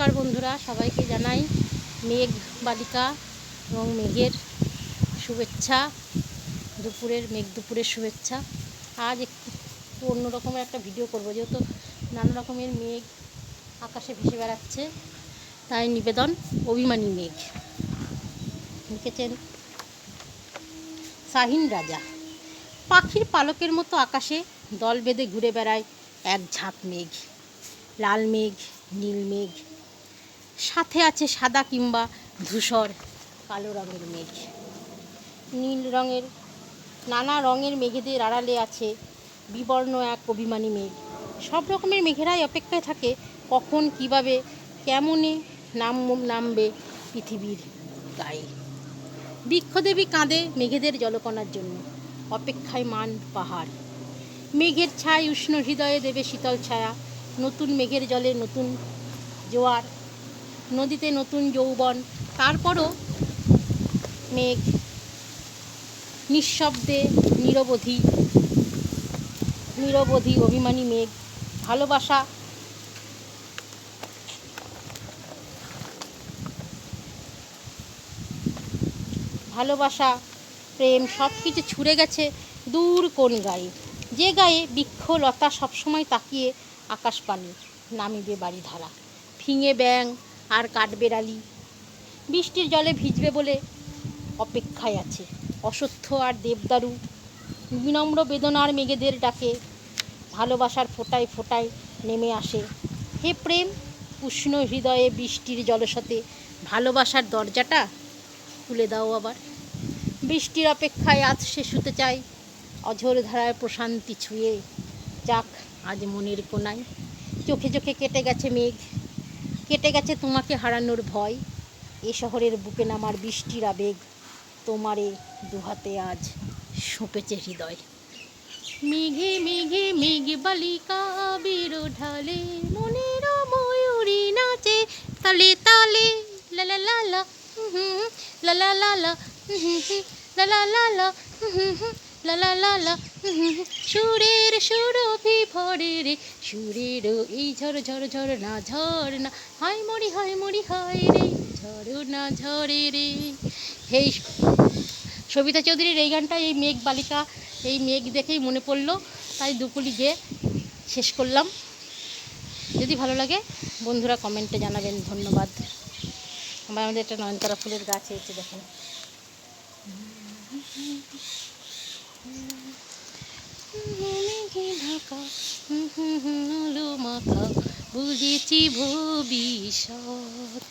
নমস্কার বন্ধুরা, সবাইকে জানাই মেঘ বালিকা এবং মেঘের শুভেচ্ছা, দুপুরের মেঘ দুপুরের শুভেচ্ছা। আজ একটু অন্য রকমের একটা ভিডিও করব, যেহেতু নানা রকমের মেঘ আকাশে ভেসে বেড়াচ্ছে, তাই নিবেদন অভিমানী মেঘ। লিখেছেন শাহিন রাজা। পাখির পালকের মতো আকাশে দল বেঁধে ঘুরে বেড়ায় এক ঝাঁক মেঘ, লাল মেঘ, নীল মেঘ সাথে আছে সাদা কিংবা ধূসর কালো রঙের মেঘ। নীল রঙের, নানা রঙের মেঘেদের আড়ালে আছে বিবর্ণ এক অভিমানী মেঘ। সব রকমের মেঘেরাই অপেক্ষায় থাকে কখন, কীভাবে, কেমনে নাম, নামবে পৃথিবীর গায়ে। বৃক্ষদেবী কাঁদে মেঘেদের জলকণার জন্য, অপেক্ষায় মান পাহাড়। মেঘের ছায় উষ্ণ হৃদয়ে দেবে শীতল ছায়া, নতুন মেঘের জলে নতুন জোয়ার। নদীতে নতুন যৌবন, তারপরও মেঘ, নিঃশব্দে নিরবধি নিরবধি অভিমানী মেঘ, ভালোবাসা ভালোবাসা, প্রেম সব কিছু ছুড়ে গেছে দূর কোন গায়ে। যে গায়ে বৃক্ষ লতা সবসময় তাকিয়ে আকাশ পানি নামিবে বাড়ি ধারা ফিঙে ব্যাং আর কাঠবেড়ালি বৃষ্টির জলে ভিজবে বলে অপেক্ষায় আছে অসত্য আর দেবদারু। বিনম্র বেদনার মেঘেদের ডাকে, ভালোবাসার ফোটায় ফোটায় নেমে আসে। হে প্রেম, উষ্ণ হৃদয়ে বৃষ্টির জলসাতে ভালোবাসার দরজাটা খুলে দাও আবার। বৃষ্টির অপেক্ষায় আজ সে শুতে চাই অঝোর ধারায় প্রশান্তি ছুঁয়ে যাক আজ মনের কোনায় চোখে চোখে কেটে গেছে মেঘ কেটে গেছে তোমাকে হারানোর ভয়। এ শহরের বুকে নামার বৃষ্টির আবেগ তোমারে দুহাতে আজ সঁপেছে হৃদয়। মেঘে মেঘে মেঘ বালিকা বীর ঢালে মনের ময়ূরী নাচে তালে তালে লা লা লা লা হুম হুম, লা লা লা লা লা লা লা। সুরের সুরভি ভরে রে। সুরের এই ঝর ঝর ঝর না ঝর না। হায় মরি হায় মরি হায় রে। ঝর না, ঝরে রে। হেই সবিতা চৌধুরীর এই গানটা, এই মেঘ বালিকা, এই মেঘ দেখেই মনে পড়ল। তাই দুপুলি গিয়ে শেষ করলাম। যদি ভালো লাগে, বন্ধুরা কমেন্টে জানাবেন। ধন্যবাদ। আমার আমাদের একটা নয়নতারা ফুলের গাছ হয়েছে দেখেন। মাখা বুঝেছি ভবিষ্যৎ।